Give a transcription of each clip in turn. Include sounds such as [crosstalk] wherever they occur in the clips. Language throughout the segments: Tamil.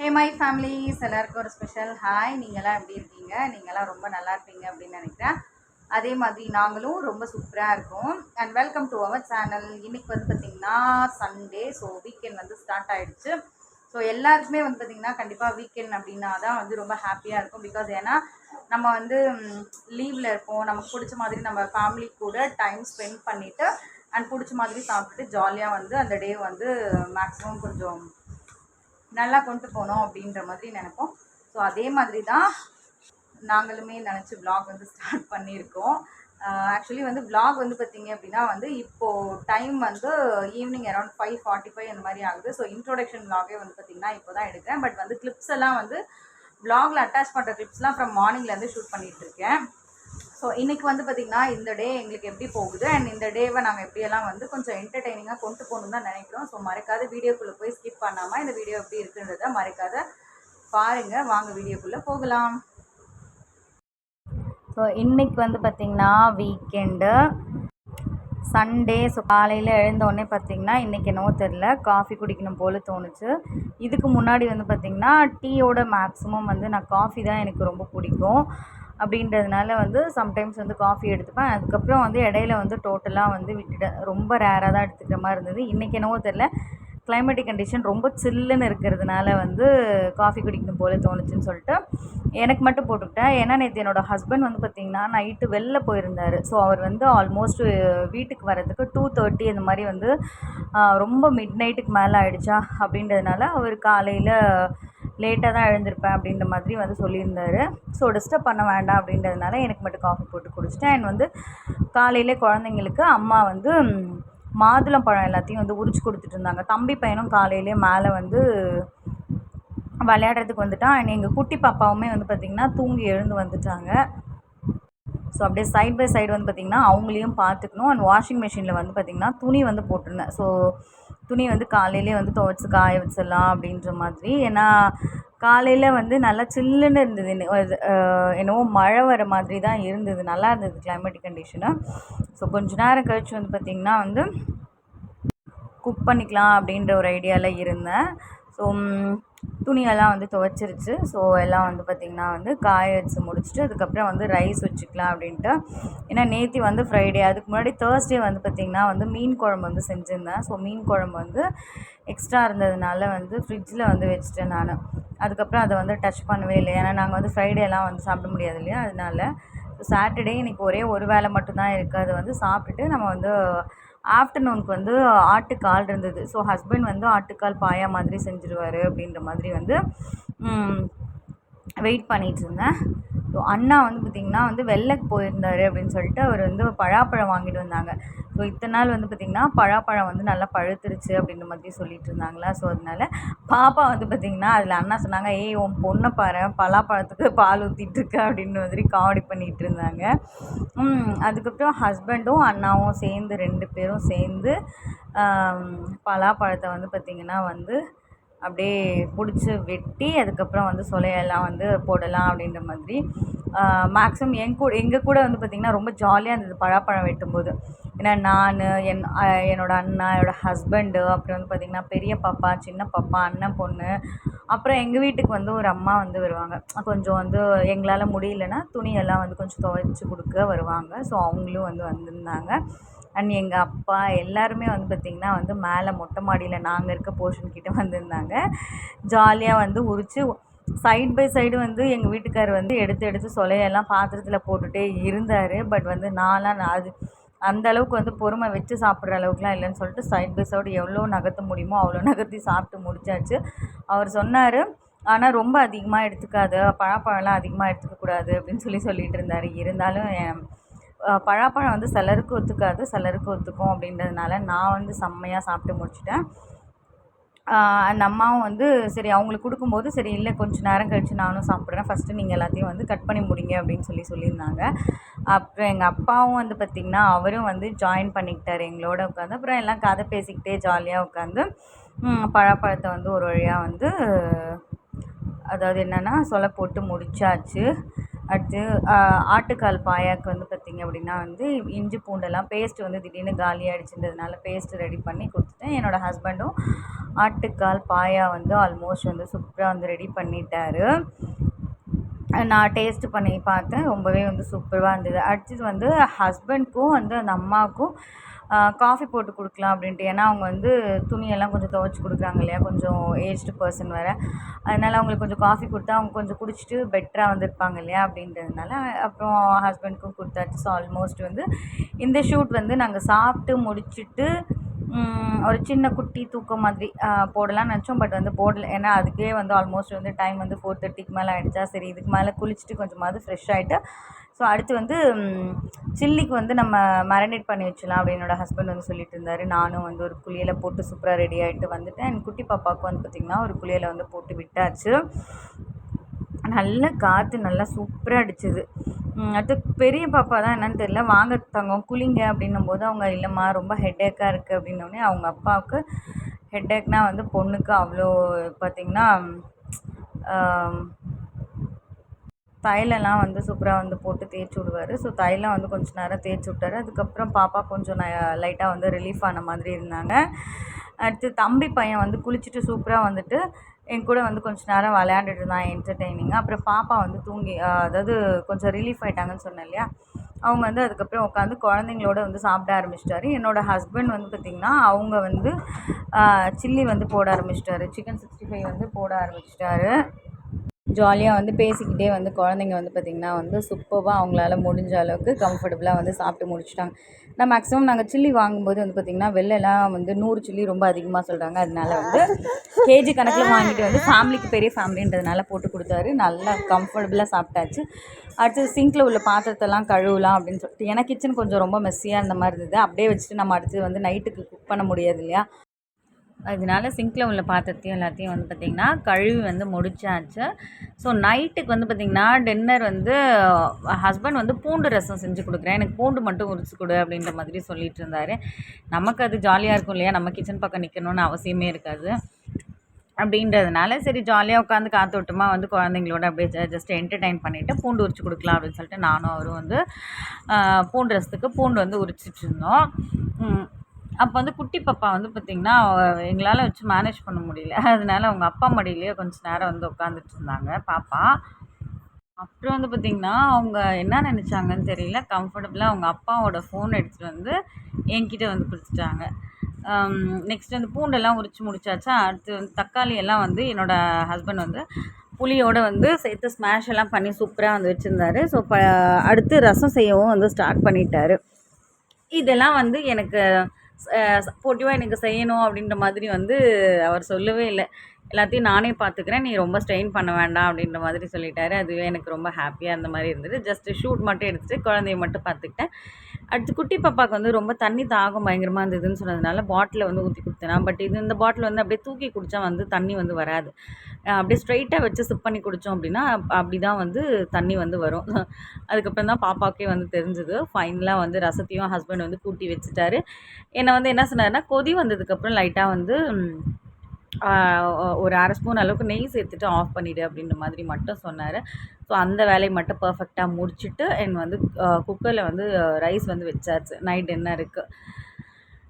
ஹே மை ஃபேமிலிஸ் எல்லாருக்கும் ஒரு ஸ்பெஷல் ஹாய் நீங்களாம் எப்படி இருக்கீங்க? நீங்களாம் ரொம்ப நல்லா இருப்பீங்க அப்படின்னு நினைக்கிறேன். அதே மாதிரி நாங்களும் ரொம்ப சூப்பராக இருக்கோம். And welcome to our channel இன்னைக்கு வந்து பார்த்திங்கன்னா சண்டே ஸோ வீக்கெண்ட் வந்து ஸ்டார்ட் ஆகிடுச்சு ஸோ எல்லாருக்குமே வந்து பார்த்திங்கன்னா கண்டிப்பாக வீக்கெண்ட் அப்படின்னா தான் வந்து ரொம்ப ஹாப்பியாக இருக்கும். பிகாஸ் ஏன்னா நம்ம வந்து லீவில் இருப்போம் நமக்கு பிடிச்ச மாதிரி நம்ம ஃபேமிலி கூட டைம் ஸ்பெண்ட் பண்ணிவிட்டு அண்ட் பிடிச்ச மாதிரி சாப்பிட்டுட்டு ஜாலியாக வந்து அந்த டே வந்து மேக்ஸிமம் கொஞ்சம் நல்லா கொண்டு போகணும் அப்படின்ற மாதிரி நினைப்போம். ஸோ அதே மாதிரி தான் நாங்களுமே நினச்சி விலாக் வந்து ஸ்டார்ட் பண்ணியிருக்கோம். ஆக்சுவலி வந்து விலாக் வந்து பார்த்தீங்க அப்படின்னா வந்து இப்போது டைம் வந்து evening around five forty five அந்த மாதிரி ஆகுது. ஸோ இன்ட்ரோடக்ஷன் விலாகே வந்து பார்த்திங்கன்னா இப்போ தான் எடுக்கிறேன். பட் வந்து கிளிப்ஸ் எல்லாம் வந்து விலாகில் அட்டாச் பண்ணுற கிளிப்ஸ்லாம் ஃப்ரம் மார்னிங்லேருந்து ஷூட் பண்ணிகிட்டு இருக்கேன். ஸோ இன்றைக்கி வந்து பார்த்திங்கன்னா இந்த டே எங்களுக்கு எப்படி போகுது? அண்ட் இந்த டேவை நாங்கள் எப்படியெல்லாம் வந்து கொஞ்சம் என்டர்டெய்னிங்காக கொண்டு போகணுன்னு தான் நினைக்கிறோம். ஸோ மறக்காத வீடியோக்குள்ளே போய் ஸ்கிப் பண்ணாமல் இந்த வீடியோ எப்படி இருக்குன்றத மறக்காத பாருங்கள் வாங்க வீடியோக்குள்ளே போகலாம். ஸோ இன்றைக்கி வந்து பார்த்திங்கன்னா வீக்கெண்டு சண்டே ஸோ காலையில் எழுந்தோடனே பார்த்திங்கன்னா இன்றைக்கி என்னவோ தெரில காஃபி குடிக்கணும் போல் தோணுச்சு. இதுக்கு முன்னாடி வந்து பார்த்திங்கன்னா டீயோட மேக்ஸிமம் வந்து நான் காஃபி தான் எனக்கு ரொம்ப பிடிக்கும். அப்படின்றதுனால வந்து சம்டைம்ஸ் வந்து காஃபி எடுத்துப்பேன். அதுக்கப்புறம் வந்து இடையில வந்து டோட்டலாக வந்து விட்டுட்டேன். ரொம்ப ரேராக தான் எடுத்துக்கிற மாதிரி இருந்தது. இன்றைக்கி என்னவோ தெரில கிளைமேட்டிக் கண்டிஷன் ரொம்ப சில்லுன்னு இருக்கிறதுனால வந்து காஃபி குடிக்கணும் போல தோணுச்சுன்னு சொல்லிட்டு எனக்கு மட்டும் போட்டுக்கிட்டேன். ஏன்னா நேற்று என்னோடய ஹஸ்பண்ட் வந்து பார்த்திங்கன்னா நைட்டு வெளில போயிருந்தார். ஸோ அவர் வந்து ஆல்மோஸ்ட் வீட்டுக்கு வரதுக்கு டூ தேர்ட்டி அந்த மாதிரி வந்து ரொம்ப மிட் நைட்டுக்கு மேலே ஆகிடுச்சா அப்படின்றதுனால அவர் காலையில் லேட்டாக தான் எழுந்திருப்பேன் அப்படின்ற மாதிரி வந்து சொல்லியிருந்தார். ஸோ டிஸ்டர்ப் பண்ண வேண்டாம் அப்படின்றதுனால எனக்கு மட்டும் காஃபி போட்டு குடிச்சிட்டேன். அண்ட் வந்து காலையிலே குழந்தைங்களுக்கு அம்மா வந்து மாதுளம்பழம் மாதுளம் பழம் எல்லாத்தையும் வந்து உரிச்சு கொடுத்துட்டு இருந்தாங்க. தம்பி பையனும் காலையிலே மேலே வந்து விளையாடுறதுக்கு வந்துட்டான். அண்ட் எங்கள் குட்டி பாப்பாவுமே வந்து பார்த்திங்கன்னா தூங்கி எழுந்து வந்துட்டாங்க. ஸோ அப்படியே சைட் பை சைடு வந்து பார்த்திங்கன்னா அவங்களையும் பார்த்துக்கணும். அண்ட் வாஷிங் மிஷினில் வந்து பார்த்திங்கன்னா துணி வந்து போட்டிருந்தேன். ஸோ துணி வந்து காலையிலே வந்து துவைச்சி காய வச்சிடலாம் அப்படின்ற மாதிரி. ஏன்னா காலையில் வந்து நல்லா சில்லுன்னு இருந்தது. என்னவோ மழை வர மாதிரி தான் இருந்தது. நல்லா இருந்தது கிளைமேட் கண்டிஷனு ஸோ கொஞ்ச நேரம் கழிச்சு வந்து பார்த்திங்கன்னா வந்து குக் பண்ணிக்கலாம் அப்படின்ற ஒரு ஐடியாவில் இருந்தேன். ஸோ துணியெல்லாம் வந்து துவைச்சிருச்சு. ஸோ எல்லாம் வந்து பார்த்திங்கன்னா வந்து காய வச்சு முடிச்சுட்டு அதுக்கப்புறம் வந்து ரைஸ் வச்சுக்கலாம் அப்படின்ட்டு. ஏன்னா நேற்று வந்து ஃப்ரைடே அதுக்கு முன்னாடி தேர்ஸ்டே வந்து பார்த்திங்கன்னா வந்து மீன் குழம்பு வந்து செஞ்சுருந்தேன். ஸோ மீன் குழம்பு வந்து எக்ஸ்ட்ரா இருந்ததுனால வந்து ஃப்ரிட்ஜில் வந்து வச்சுட்டேன் நான். அதுக்கப்புறம் அதை வந்து டச் பண்ணவே இல்லை. ஏன்னா நாங்கள் வந்து ஃப்ரைடேலாம் வந்து சாப்பிட முடியாது இல்லையா? அதனால சாட்டர்டே இன்றைக்கி ஒரே ஒரு வேளை மட்டும்தான் இருக்குது அதை வந்து சாப்பிட்டுட்டு நம்ம வந்து ஆஃப்டர்நூனுக்கு வந்து ஆட்டுக்கால் இருந்தது. ஸோ ஹஸ்பண்ட் வந்து ஆட்டுக்கால் பாயா மாதிரி செஞ்சுருவார் அப்படின்ற மாதிரி வந்து வெயிட் பண்ணிட்டு இருந்தேன் ஸோ அண்ணா வந்து பார்த்திங்கன்னா வந்து வெள்ளைக்கு போயிருந்தார் அப்படின்னு சொல்லிட்டு அவர் வந்து பழாப்பழம் வாங்கிட்டு வந்தாங்க. ஸோ இத்தனை நாள் வந்து பார்த்திங்கன்னா பழாப்பழம் வந்து நல்லா பழுத்துருச்சு அப்படின்ற மாதிரி சொல்லிட்டு இருந்தாங்களா? ஸோ அதனால பாப்பா வந்து பார்த்திங்கன்னா அதில் அண்ணா சொன்னாங்க ஏய் உன் பொண்ணை பாரு பலாப்பழத்துக்கு பால் ஊற்றிட்டு இருக்க மாதிரி காமெடி பண்ணிகிட்டு இருந்தாங்க. அதுக்கப்புறம் ஹஸ்பண்டும் அண்ணாவும் சேர்ந்து ரெண்டு பேரும் சேர்ந்து பலாப்பழத்தை வந்து பார்த்திங்கன்னா வந்து அப்படியே பிடிச்சி வெட்டி அதுக்கப்புறம் வந்து சொலையெல்லாம் வந்து போடலாம் அப்படின்ற மாதிரி. மேக்ஸிமம் என் கூட எங்கள் கூட வந்து பார்த்திங்கன்னா ரொம்ப ஜாலியாக இருந்தது பழாப்பழம் வெட்டும்போது. ஏன்னா நான் என் என்னோடய என்னோட அண்ணா என்னோட ஹஸ்பண்டு அப்புறம் வந்து பார்த்திங்கன்னா பெரிய பாப்பா சின்ன பாப்பா அண்ணன் பொண்ணு. அப்புறம் எங்கள் வீட்டுக்கு வந்து ஒரு அம்மா வந்து வருவாங்க. கொஞ்சம் வந்து எங்களால் முடியலன்னா துணியெல்லாம் வந்து கொஞ்சம் துவைச்சி கொடுக்க வருவாங்க. ஸோ அவங்களும் வந்து வந்திருந்தாங்க. அண்ட் எங்கள் அப்பா எல்லாருமே வந்து பார்த்திங்கன்னா வந்து மேலே மொட்டை மாடியில் நாங்கள் இருக்க போர்ஷன் கிட்டே வந்திருந்தாங்க. ஜாலியாக வந்து உரித்து சைட் பை சைடு வந்து எங்கள் வீட்டுக்காரர் வந்து எடுத்து எடுத்து சொலையெல்லாம் பாத்திரத்தில் போட்டுகிட்டே இருந்தார். பட் வந்து நான்லாம் நான் அது அந்த அளவுக்கு வந்து பொறுமை வச்சு சாப்பிட்ற அளவுக்குலாம் இல்லைன்னு சொல்லிட்டு சைட் பை சைடு எவ்வளோ நகர்த்த முடியுமோ அவ்வளோ நகர்த்தி சாப்பிட்டு முடிச்சாச்சு. அவர் சொன்னார் ஆனால் ரொம்ப அதிகமாக எடுத்துக்காது பழப்பழம்லாம் அதிகமாக எடுத்துக்கக்கூடாது அப்படின்னு சொல்லி சொல்லிட்டு இருந்தார். இருந்தாலும் பழாப்பழம் வந்து சிலருக்கு ஒத்துக்காது சிலருக்கு ஒத்துக்கும் அப்படின்றதுனால நான் வந்து செம்மையாக சாப்பிட்டு முடிச்சிட்டேன். அந்த அம்மாவும் வந்து சரி அவங்களுக்கு கொடுக்கும்போது சரி இல்லை கொஞ்சம் நேரம் கழித்து நானும் சாப்பிட்றேன். ஃபஸ்ட்டு நீங்கள் எல்லாத்தையும் வந்து கட் பண்ணி முடிங்க அப்படின்னு சொல்லி சொல்லியிருந்தாங்க. அப்புறம் எங்கள் அப்பாவும் வந்து பார்த்திங்கன்னா அவரும் வந்து ஜாயின் பண்ணிக்கிட்டார் எங்களோட உட்காந்து அப்புறம் எல்லாம் கதை பேசிக்கிட்டே ஜாலியாக உட்காந்து பழாப்பழத்தை வந்து ஒரு வழியாக வந்து அதாவது என்னென்னா சொல்ல போட்டு முடிச்சாச்சு. அடுத்து ஆட்டுக்கால் பாயாக்கு வந்து பார்த்திங்க அப்படின்னா வந்து இஞ்சி பூண்டெல்லாம் பேஸ்ட் வந்து திடீர்னு காலி ஆகிடுச்சுன்றதுனால பேஸ்ட்டு ரெடி பண்ணி கொடுத்துட்டேன். என்னோடய ஹஸ்பண்டும் ஆட்டுக்கால் பாயா வந்து ஆல்மோஸ்ட் வந்து சூப்பராக வந்து ரெடி பண்ணிட்டாரு. நான் டேஸ்ட் பண்ணி பார்த்தேன். ரொம்பவே வந்து சூப்பராக இருந்தது. அடுத்தது வந்து ஹஸ்பண்ட்க்கும் வந்து அந்த அம்மாவுக்கும் காஃபி போட்டு கொடுக்கலாம் அப்படின்ட்டு. ஏன்னா அவங்க வந்து துணியெல்லாம் கொஞ்சம் துவச்சி கொடுக்குறாங்க இல்லையா? கொஞ்சம் ஏஜ்டு பர்சன் வேறு. அதனால் அவங்களுக்கு கொஞ்சம் காஃபி கொடுத்தா அவங்க கொஞ்சம் குடிச்சிட்டு பெட்டராக வந்திருப்பாங்க இல்லையா? அப்படின்றதுனால அப்புறம் ஹஸ்பண்ட்க்கும் கொடுத்தாச்சு. ஸோ ஆல்மோஸ்ட் வந்து இந்த ஷூட் வந்து நாங்கள் சாப்பிட்டு முடிச்சுட்டு ஒரு சின்ன குட்டி தூக்கம் மாதிரி போடலாம்னு நினச்சோம். பட் வந்து போடல. ஏன்னா அதுக்கே வந்து ஆல்மோஸ்ட் வந்து டைம் வந்து ஃபோர் தேர்ட்டிக்கு மேலே ஆகிடுச்சா சரி இதுக்கு மேலே குளிச்சுட்டு கொஞ்சமாவது ஃப்ரெஷ் ஆகிட்டு ஸோ அடுத்து வந்து சில்லிக்கு வந்து நம்ம மேரினேட் பண்ணி வச்சிடலாம் அப்படின்னு என்னோட ஹஸ்பண்ட் வந்து சொல்லிட்டு இருந்தார். நானும் வந்து ஒரு குளியலை போட்டு சூப்பராக ரெடி ஆகிட்டு வந்துட்டேன். என் குட்டி பாப்பாவுக்கு வந்து பார்த்திங்கன்னா ஒரு குளியலை வந்து போட்டு விட்டாச்சு. நல்ல காற்று நல்லா சூப்பராக அடிச்சுது. அடுத்து பெரிய பாப்பா தான் என்னன்னு தெரியல. வாங்க தங்கம் குளிங்க அப்படின்னும் போது அவங்க இல்லைம்மா ரொம்ப ஹெட்டேக்காக இருக்குது அப்படின்னோடனே அவங்க அப்பாவுக்கு ஹெட்டேக்னால் வந்து பொண்ணுக்கு அவ்வளோ பார்த்திங்கன்னா ஆம், வந்து சூப்பராக வந்து போட்டு தேய்ச்சி விடுவார். ஸோ தைலம் வந்து கொஞ்சம் நேரம் தேய்ச்சி விட்டார். அதுக்கப்புறம் பாப்பா கொஞ்சம் லைட்டாக வந்து ரிலீஃப் ஆன மாதிரி இருந்தாங்க. அடுத்து தம்பி பையன் வந்து குளிச்சுட்டு சூப்பராக வந்துட்டு என் கூட வந்து கொஞ்ச நேரம் விளையாண்டுட்டு இருந்தான் என்டர்டெய்னிங்காக அப்புறம் பாப்பா வந்து தூங்கி அதாவது கொஞ்சம் ரிலீஃப் ஆயிட்டாங்கன்னு சொன்னேன் இல்லையா? அவங்க வந்து அதுக்கப்புறம் உட்காந்து குழந்தைங்களோட வந்து சாப்பிட ஆரம்பிச்சிட்டாரு. என்னோட ஹஸ்பண்ட் வந்து பார்த்திங்கன்னா அவங்க வந்து சில்லி வந்து போட ஆரம்பிச்சிட்டாரு. சிக்கன் சிக்ஸ்டி ஃபைவ் வந்து போட ஆரம்பிச்சிட்டாரு. ஜாலியாக வந்து பேசிக்கிட்டே வந்து குழந்தைங்க வந்து பார்த்திங்கன்னா வந்து சூப்பராக அவங்களால முடிஞ்ச அளவுக்கு கம்ஃபர்டபுளாக வந்து சாப்பிட்டு முடிச்சிட்டாங்க. நான் மேக்ஸிமம் நாங்கள் சில்லி வாங்கும்போது வந்து பார்த்திங்கன்னா வெளிலலாம் வந்து நூறு சில்லி ரொம்ப அதிகமாக சொல்கிறாங்க அதனால வந்து கேஜி கணக்கில் வாங்கிட்டு வந்து ஃபேமிலிக்கு பெரிய ஃபேமிலின்றதுனால போட்டு கொடுத்தாரு. நல்லா கம்ஃபர்டபுளாக சாப்பிட்டாச்சு. அடுத்து சிங்கில் உள்ள பாத்திரத்தெல்லாம் கழுவலாம் அப்படின்னு சொல்லிட்டு ஏன்னா கிச்சன் கொஞ்சம் ரொம்ப மெஸ்ஸியாக இருந்த மாதிரி இருந்தது. அப்படியே வச்சுட்டு நம்ம அடுத்து வந்து நைட்டுக்கு குக் பண்ண முடியாது இல்லையா? அதனால சிங்கில் உள்ள பாத்திரத்தையும் எல்லாத்தையும் வந்து பார்த்திங்கன்னா கழுவி வந்து முடிச்சாச்சு. ஸோ நைட்டுக்கு வந்து பார்த்திங்கன்னா டின்னர் வந்து ஹஸ்பண்ட் வந்து பூண்டு ரசம் செஞ்சு கொடுக்குறேன். எனக்கு பூண்டு மட்டும் உரிச்சு கொடு அப்படின்ற மாதிரி சொல்லிட்டு இருந்தார். நமக்கு அது ஜாலியாக இருக்கும் இல்லையா? நம்ம கிச்சன் பக்கம் நிற்கணும்னு அவசியமே இருக்காது. அப்படின்றதுனால சரி ஜாலியாக உட்காந்து காத்தோட்டமா வந்து குழந்தைங்களோட அப்படியே ஜஸ்ட் என்டர்டைன் பண்ணிவிட்டு பூண்டு உரிச்சு கொடுக்கலாம் அப்படின்னு சொல்லிட்டு நானும் அவரும் வந்து பூண்டு ரசத்துக்கு பூண்டு வந்து உரிச்சிட்டு இருந்தோம். அப்போ வந்து குட்டி பாப்பா வந்து பார்த்திங்கன்னா எங்களால் வச்சு மேனேஜ் பண்ண முடியல. அதனால அவங்க அப்பா மடியிலேயே கொஞ்சம் நேரம் வந்து உட்காந்துட்டு இருந்தாங்க பாப்பா. அப்புறம் வந்து பார்த்திங்கன்னா அவங்க என்ன நினச்சாங்கன்னு தெரியல. கம்ஃபர்டபுளாக அவங்க அப்பாவோட ஃபோன் எடுத்துகிட்டு வந்து என்கிட்ட வந்து கொடுத்துட்டாங்க. நெக்ஸ்ட் வந்து பூண்டெல்லாம் உரிச்சு முடிச்சாச்சா அடுத்து வந்து தக்காளி எல்லாம் வந்து என்னோடய ஹஸ்பண்ட் வந்து புளியோடு வந்து சேர்த்து ஸ்மாஷ் எல்லாம் பண்ணி சூப்பராக வந்து வச்சுருந்தாரு. ஸோ ப அடுத்து ரசம் செய்யவும் வந்து ஸ்டார்ட் பண்ணிட்டாரு. இதெல்லாம் வந்து எனக்கு சப்போர்ட்டிவாக எனக்கு செய்யணும் அப்படின்ற மாதிரி வந்து அவர் சொல்லவே இல்லை. எல்லாத்தையும் நானே பார்த்துக்கிறேன் நீ ரொம்ப ஸ்ட்ரெயின் பண்ண வேண்டாம் அப்படின்ற மாதிரி சொல்லிட்டாரு. அதுவே எனக்கு ரொம்ப ஹாப்பியாக இருந்த மாதிரி இருந்தது. ஜஸ்ட் ஷூட் மட்டும் எடுத்துட்டு குழந்தைய மட்டும் பார்த்துக்கிட்டேன் அடுத்து குட்டி பாப்பாவுக்கு வந்து ரொம்ப தண்ணி தாகம் பயங்கரமாக இருந்ததுன்னு சொன்னதுனால பாட்டில் வந்து ஊற்றி கொடுத்தேன் பட் இது இந்த பாட்டில் வந்து அப்படியே தூக்கி குடித்தா வந்து தண்ணி வந்து வராது. அப்படியே ஸ்ட்ரைட்டாக வச்சு சிப் பண்ணி குடித்தோம் அப்படின்னா அப்படி தான் வந்து தண்ணி வந்து வரும். [laughs] அதுக்கப்புறம் தான் பாப்பாவுக்கே வந்து தெரிஞ்சது. ஃபைனலாக வந்து ரசத்தையும் ஹஸ்பண்ட் வந்து கூட்டி வச்சுட்டாரு. என்னை வந்து என்ன சொன்னார்னா கொதி வந்ததுக்கப்புறம் லைட்டாக வந்து ஒரு அரை ஸ்பூன் அளவுக்கு நெய் சேர்த்துட்டு ஆஃப் பண்ணிவிடு அப்படின்ற மாதிரி மட்டும் சொன்னார். ஸோ அந்த வேலையை மட்டும் பர்ஃபெக்டாக முடிச்சுட்டு என் வந்து குக்கரில் வந்து ரைஸ் வந்து வச்சாச்சு. நைட் டின்னருக்கு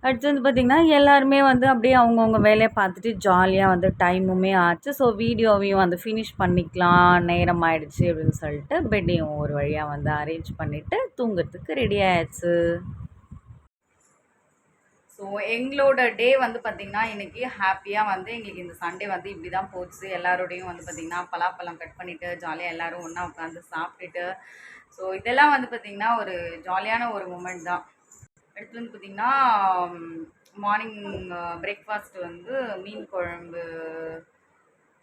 அடுத்து வந்து பார்த்திங்கன்னா எல்லாருமே வந்து அப்படியே அவங்கவுங்க வேலையை பார்த்துட்டு ஜாலியாக வந்து டைமுமே ஆச்சு. ஸோ வீடியோவையும் வந்து ஃபினிஷ் பண்ணிக்கலாம் நேரம் ஆயிடுச்சு அப்படின்னு சொல்லிட்டு பெட்டையும் ஒரு வழியாக வந்து அரேஞ்ச் பண்ணிவிட்டு தூங்குறதுக்கு ரெடி ஆயிடுச்சு ஸோ எங்களோட டே வந்து பார்த்திங்கன்னா இன்றைக்கி ஹாப்பியாக வந்து எங்களுக்கு இந்த சண்டே வந்து இப்படி தான் போச்சு. எல்லாரோடையும் வந்து பார்த்திங்கன்னா பலாப்பழம் கட் பண்ணிவிட்டு ஜாலியாக எல்லோரும் ஒன்றா உட்காந்து சாப்பிட்டுட்டு. ஸோ இதெல்லாம் வந்து பார்த்திங்கன்னா ஒரு ஜாலியான ஒரு மூமெண்ட் தான். அடுத்து வந்து பார்த்திங்கன்னா மார்னிங் பிரேக்ஃபாஸ்ட் வந்து மீன் குழம்பு.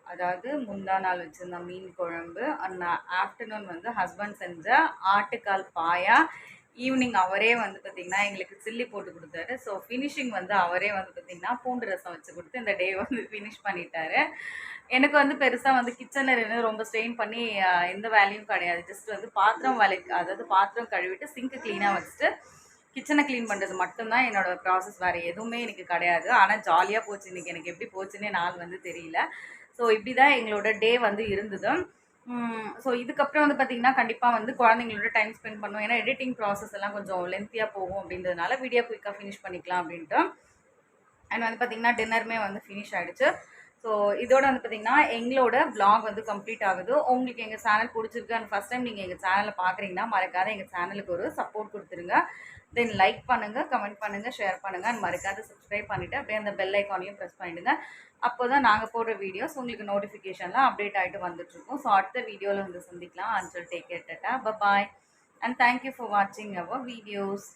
அதாவது முந்தா நாள் வச்சுருந்த மீன் குழம்பு. அண்ட் ஆஃப்டர்நூன் வந்து ஹஸ்பண்ட் செஞ்ச ஆட்டுக்கால் பாயா. ஈவினிங் அவரே வந்து பார்த்திங்கன்னா எங்களுக்கு சில்லி போட்டு கொடுத்தாரு. ஸோ ஃபினிஷிங் வந்து அவரே வந்து பார்த்திங்கன்னா பூண்டு ரசம் வச்சு கொடுத்து இந்த டே வந்து ஃபினிஷ் பண்ணிட்டாரு. எனக்கு வந்து பெருசாக வந்து கிச்சனில் இருந்து ரொம்ப ஸ்ட்ரெயின் பண்ணி எந்த வேலையும் கிடையாது. ஜஸ்ட் வந்து பாத்திரம் வேலைக்கு அதாவது பாத்திரம் கழுவிட்டு சிங்க்கு க்ளீனாக வச்சுட்டு கிச்சனை க்ளீன் பண்ணுறது மட்டும்தான் என்னோட ப்ராசஸ் வேறு எதுவுமே எனக்கு கிடையாது. ஆனால் ஜாலியாக போச்சு. இன்றைக்கி எனக்கு எப்படி போச்சுன்னே நாள் வந்து தெரியல. ஸோ இப்படி தான் எங்களோட டே வந்து இருந்தது. ஸோ இதுக்கப்புறம் வந்து பார்த்தீங்கன்னா கண்டிப்பாக வந்து குழந்தைங்களோட டைம் ஸ்பெண்ட் பண்ணும் ஏன்னா எடிட்டிங் ப்ராசஸ் எல்லாம் கொஞ்சம் லென்த்தியாக போகும் அப்படின்றதுனால வீடியோ குயிக்காக ஃபினிஷ் பண்ணிக்கலாம் அப்படின்ட்டு. அண்ட் வந்து பார்த்தீங்கன்னா டின்னருமே வந்து ஃபினிஷ் ஆகிடுச்சு ஸோ இதோட வந்து பார்த்தீங்கன்னா எங்களோட vlog வந்து கம்ப்ளீட் ஆகுது. உங்களுக்கு எங்கள் சேனல் பிடிச்சிருக்கு அண்ட் ஃபஸ்ட் டைம் நீங்கள் எங்கள் சேனலை பார்க்குறீங்கன்னா மறக்காத எங்கள் சேனலுக்கு ஒரு சப்போர்ட் கொடுத்துருங்க. தென் லைக் பண்ணுங்கள் கமெண்ட் பண்ணுங்கள் ஷேர் பண்ணுங்கள் அண்ட் மறக்காத சப்ஸ்கிரைப் பண்ணிவிட்டு அப்படியே அந்த பெல் ஐக்கானையும் ப்ரெஸ் பண்ணிவிடுங்க அப்போ தான் நாங்கள் போடுற வீடியோஸ் உங்களுக்கு நோட்டிஃபிகேஷன்லாம் அப்டேட் ஆகிட்டு வந்துட்டுருக்கோம். ஸோ அடுத்த வீடியோவில் வந்து சந்திக்கலாம். அஞ்சல் டேக் கேட்டா ப பாய் அண்ட் தேங்க்யூ ஃபார் வாட்சிங் அவர் வீடியோஸ்